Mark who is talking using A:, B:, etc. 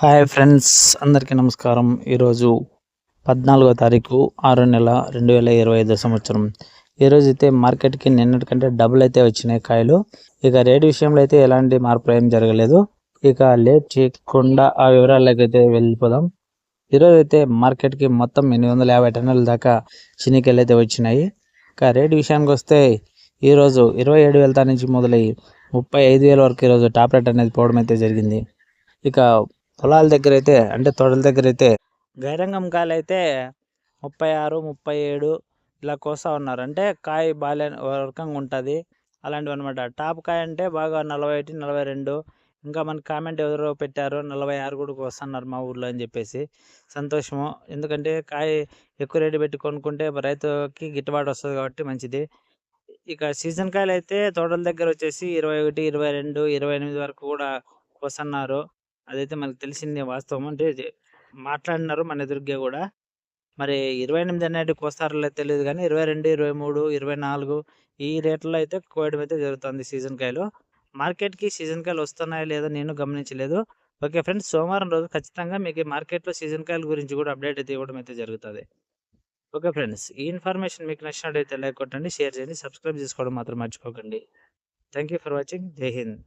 A: hi friends అందరికీ నమస్కారం ఈరోజు పద్నాలుగో తారీఖు ఆరో నెల రెండు వేల ఇరవై ఐదో సంవత్సరం ఈరోజు అయితే మార్కెట్కి నిన్నటి కంటే డబుల్ అయితే వచ్చినాయి కాయలు ఇక రేటు విషయంలో అయితే ఎలాంటి మార్పులు ఏం జరగలేదు ఇక లేట్ చేయకుండా ఆ వివరాల్లోకి అయితే వెళ్ళిపోదాం ఈరోజు అయితే మార్కెట్కి మొత్తం ఎనిమిది వందల యాభై టన్నుల దాకా చిన్నికాయలు అయితే వచ్చినాయి ఇక రేటు విషయానికి వస్తే ఈరోజు ఇరవై ఏడు వేల నుంచి మొదలై ముప్పై ఐదు వేల వరకు ఈరోజు టాప్ రేట్ అనేది పోవడం అయితే జరిగింది ఇక పొలాల దగ్గర అయితే అంటే తోటల దగ్గర అయితే
B: గైరంగం కాయలు అయితే ముప్పై ఆరు ముప్పై ఏడు ఇలా కోస్తా ఉన్నారు అంటే కాయ బాగా వర్గంగా ఉంటుంది అలాంటివి అనమాట టాప్ కాయ అంటే బాగా నలభై ఒకటి నలభై రెండు ఇంకా మన కామెంట్ ఎవరో పెట్టారు నలభై ఆరు కూడా కోస్తున్నారు మా ఊర్లో అని చెప్పేసి సంతోషము ఎందుకంటే కాయ ఎక్కువ రేటు పెట్టి కొనుక్కుంటే రైతుకి గిట్టుబాటు వస్తుంది కాబట్టి మంచిది ఇక సీజన్ కాయలు అయితే తోటల దగ్గర వచ్చేసి ఇరవై ఒకటి ఇరవై రెండు ఇరవై ఎనిమిది వరకు కూడా కోస్తున్నారు అదైతే మనకు తెలిసింది వాస్తవం అంటే మాట్లాడినారు మన ఎదురుగ్గా కూడా మరి ఇరవై ఎనిమిది అనేటికి వస్తారో తెలియదు కానీ ఇరవై రెండు ఇరవై మూడు ఇరవై నాలుగు ఈ రేట్లో అయితే కోయడం అయితే జరుగుతుంది సీజన్ కాయలు మార్కెట్కి సీజన్ కాయలు వస్తున్నాయా లేదో నేను గమనించలేదు ఓకే ఫ్రెండ్స్ సోమవారం రోజు ఖచ్చితంగా మీకు మార్కెట్లో సీజన్ కాయల గురించి కూడా అప్డేట్ అయితే ఇవ్వడం అయితే జరుగుతుంది ఓకే ఫ్రెండ్స్ ఈ ఇన్ఫర్మేషన్ మీకు అయితే లైక్ కొట్టండి షేర్ చేయండి సబ్స్క్రైబ్ చేసుకోవడం మాత్రం మర్చిపోకండి థ్యాంక్ యూ ఫర్ వాచింగ్ జై హింద్